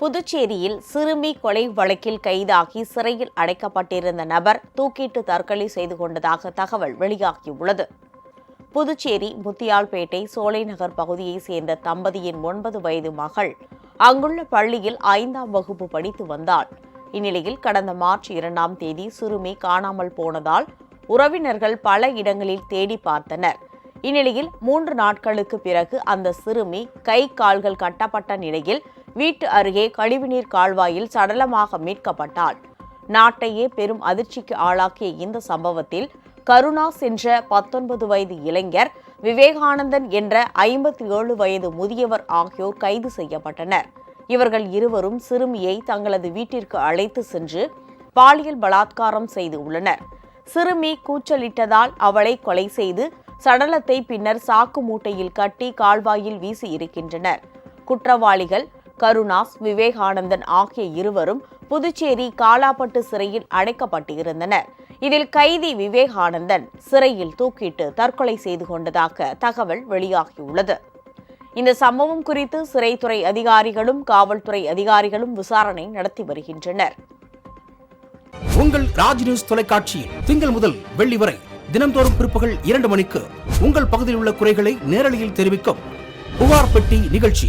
புதுச்சேரியில் சிறுமி கொலை வழக்கில் கைதாகி சிறையில் அடைக்கப்பட்டிருந்த நபர் தூக்கிட்டு தற்கொலை செய்து கொண்டதாக தகவல் வெளியாகியுள்ளது. புதுச்சேரி முத்தியால்பேட்டை சோலைநகர் பகுதியைச் சேர்ந்த தம்பதியின் ஒன்பது வயது மகள் அங்குள்ள பள்ளியில் ஐந்தாம் வகுப்பு படித்து வந்தாள். இந்நிலையில் கடந்த மார்ச் இரண்டாம் தேதி சிறுமி காணாமல் போனதால் உறவினர்கள் பல இடங்களில் தேடி பார்த்தனர். இந்நிலையில் மூன்று நாட்களுக்கு பிறகு அந்த சிறுமி கை கால்கள் கட்டப்பட்ட நிலையில் வீட்டு அருகே கழிவுநீர் கால்வாயில் சடலமாக மீட்கப்பட்டாள். நாட்டையே பெரும் அதிர்ச்சிக்கு ஆளாக்கிய இந்த சம்பவத்தில் கருணா சென்ற பத்தொன்பது வயது இளைஞர் விவேகானந்தன் என்ற ஐம்பத்தி ஏழு வயது முதியவர் ஆகியோர் கைது செய்யப்பட்டனர். இவர்கள் இருவரும் சிறுமியை தங்களது வீட்டிற்கு அழைத்து சென்று பாலியல் பலாத்காரம் செய்து உள்ளனர். சிறுமி கூச்சலிட்டதால் அவளை கொலை செய்து சடலத்தை பின்னர் சாக்கு மூட்டையில் கட்டி கால்வாயில் வீசி இருக்கின்றனர். குற்றவாளிகள் கருணாஸ் விவேகானந்தன் ஆகிய இருவரும் புதுச்சேரி காலாப்பட்டு சிறையில் அடைக்கப்பட்டிருந்தனர். இதில் கைதி விவேகானந்தன் சிறையில் தூக்கிட்டு தற்கொலை செய்து கொண்டதாக தகவல் வெளியாகியுள்ளது. இந்த சம்பவம் குறித்து சிறைத்துறை அதிகாரிகளும் காவல்துறை அதிகாரிகளும் விசாரணை நடத்தி வருகின்றனர். உங்கள் ராஜ் நியூஸ் தொலைக்காட்சியில் திங்கள் முதல் வெள்ளி வரை தினம்தோறும் பிற்பகல் இரண்டு மணிக்கு உங்கள் பகுதியில் உள்ள குறைகளை நேரலையில் தெரிவிக்கும் புகார் பெட்டி நிகழ்ச்சி.